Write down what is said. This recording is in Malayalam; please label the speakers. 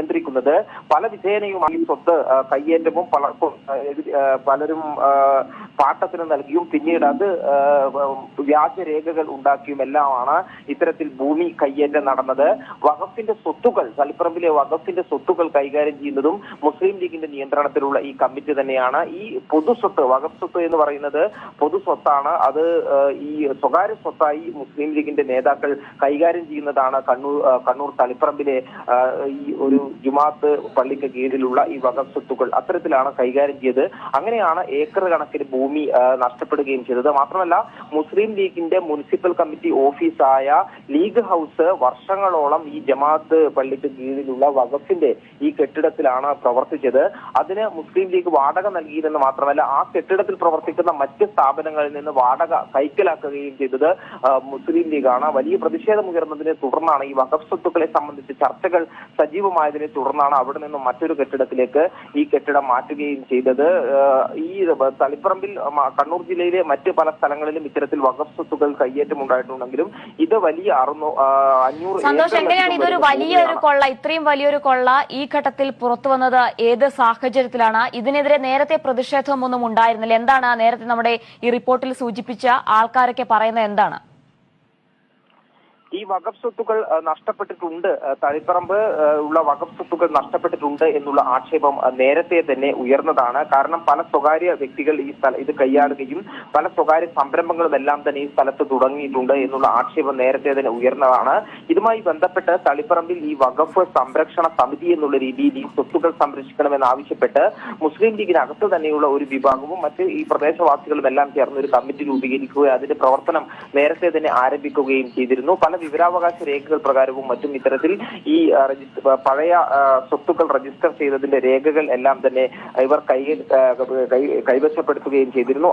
Speaker 1: നിയന്ത്രിക്കുന്നത്. പല വിധേനയുമായി സ്വത്ത് കയ്യേറ്റവും ആ, പലരും പാട്ടത്തിന് നൽകിയും പിന്നീട് അത് വ്യാജരേഖകൾ ഉണ്ടാക്കിയും എല്ലാമാണ് ഇത്തരത്തിൽ ഭൂമി കയ്യേറ്റം നടന്നത്. വഖഫിന്റെ സ്വത്തുക്കൾ തളിപ്പറമ്പിലെ വഖഫിന്റെ സ്വത്തുക്കൾ കൈകാര്യം ചെയ്യുന്നതും മുസ്ലിം ലീഗിന്റെ നിയന്ത്രണത്തിലുള്ള ഈ കമ്മിറ്റി തന്നെയാണ്. ഈ പൊതു സ്വത്ത് വഖഫ് സ്വത്ത് എന്ന് പറയുന്നത് പൊതു സ്വത്താണ്. അത് ഈ സ്വകാര്യ സ്വത്തായി മുസ്ലിം ലീഗിന്റെ നേതാക്കൾ കൈകാര്യം ചെയ്യുന്നതാണ് കണ്ണൂർ കണ്ണൂർ തളിപ്പറമ്പിലെ ഈ ഒരു ജുമാത്ത് പള്ളിക്ക് കീഴിലുള്ള ഈ വഖഫ് സ്വത്തുക്കൾ അത്തരത്തിലാണ് കൈകാര്യം ചെയ്തത്. അങ്ങനെയാണ് ഏക്കർ കണക്കിന് ഭൂമി നഷ്ടപ്പെടുകയും ചെയ്തത്. മാത്രമല്ല മുസ്ലിം ലീഗിന്റെ മുനിസിപ്പൽ കമ്മിറ്റി ഓഫീസായ ലീഗ് ഹൗസ് വർഷങ്ങളോളം ഈ ജമാഅത്ത് പള്ളിക്ക് കീഴിലുള്ള വഖഫിന്റെ ഈ കെട്ടിടത്തിലാണ് പ്രവർത്തിച്ചത്. അതിന് മുസ്ലിം ലീഗ് വാടക നൽകിയിരുന്ന് മാത്രമല്ല ആ കെട്ടിടത്തിൽ പ്രവർത്തിക്കുന്ന മറ്റ് സ്ഥാപനങ്ങളിൽ നിന്ന് വാടക കൈക്കലാക്കുകയും ചെയ്തത് മുസ്ലിം ലീഗാണ്. വലിയ പ്രതിഷേധം ഉയർന്നതിനെ തുടർന്നാണ് ഈ വഖഫ് സ്വത്തുക്കളെ സംബന്ധിച്ച് ചർച്ചകൾ സജീവമായതിനെ തുടർന്നാണ് അവിടെ നിന്നും മറ്റൊരു കെട്ടിടത്തിലേക്ക് ഈ കെട്ടിടം മാറ്റുകയും ചെയ്തത്. ഈ തളിപ്പറമ്പിൽ കണ്ണൂർ ജില്ലയിലെ മറ്റ് പല സ്ഥലങ്ങളിലും ഇത്തരത്തിൽ വഖഫ് സ്വത്തുക്കൾ കയ്യേറ്റം ഉണ്ടായിട്ടുണ്ടെങ്കിലും ഇത് വലിയ അറുന്നൂ അഞ്ഞൂറ്
Speaker 2: സന്തോഷ് എങ്ങനെയാണ് ഇതൊരു വലിയൊരു. കൊള്ള ഇത്രയും വലിയൊരു കൊള്ള ഈ ഘട്ടത്തിൽ പുറത്തു വന്നത് ഏത് സാഹചര്യത്തിലാണ്? ഇതിനെതിരെ നേരത്തെ പ്രതിഷേധമൊന്നും ഉണ്ടായിരുന്നില്ല. എന്താണ് നേരത്തെ നമ്മുടെ ഈ റിപ്പോർട്ടിൽ സൂചിപ്പിച്ച ആൾക്കാരൊക്കെ പറയുന്നത് എന്താണ്?
Speaker 1: ഈ വഖഫ് സ്വത്തുക്കൾ നഷ്ടപ്പെട്ടിട്ടുണ്ട് തളിപ്പറമ്പ് ഉള്ള വഖഫ് സ്വത്തുക്കൾ നഷ്ടപ്പെട്ടിട്ടുണ്ട് എന്നുള്ള ആക്ഷേപം നേരത്തെ തന്നെ ഉയർന്നതാണ്. കാരണം പല സ്വകാര്യ വ്യക്തികൾ ഈ സ്ഥല ഇത് കൈയാളുകയും പല സ്വകാര്യ സംരംഭങ്ങളും എല്ലാം തന്നെ ഈ സ്ഥലത്ത് തുടങ്ങിയിട്ടുണ്ട് എന്നുള്ള ആക്ഷേപം നേരത്തെ തന്നെ ഉയർന്നതാണ്. ഇതുമായി ബന്ധപ്പെട്ട് തളിപ്പറമ്പിൽ ഈ വകഫ് സംരക്ഷണ സമിതി എന്നുള്ള രീതിയിൽ ഈ സ്വത്തുക്കൾ സംരക്ഷിക്കണമെന്ന് ആവശ്യപ്പെട്ട് മുസ്ലിം ലീഗിനകത്ത് തന്നെയുള്ള ഒരു വിഭാഗവും മറ്റ് ഈ പ്രദേശവാസികളും എല്ലാം ചേർന്ന് ഒരു കമ്മിറ്റി രൂപീകരിക്കുകയും അതിന്റെ പ്രവർത്തനം നേരത്തെ തന്നെ ആരംഭിക്കുകയും ചെയ്തിരുന്നു. പല വിവരാവകാശ രേഖകൾ പ്രകാരവും മറ്റും ഇത്തരത്തിൽ ഈ പഴയ സ്വത്തുക്കൾ രജിസ്റ്റർ ചെയ്തതിന്റെ രേഖകൾ എല്ലാം തന്നെ ഇവർ കൈ- കൈവശപ്പെടുത്തുകയും ചെയ്തിരുന്നു.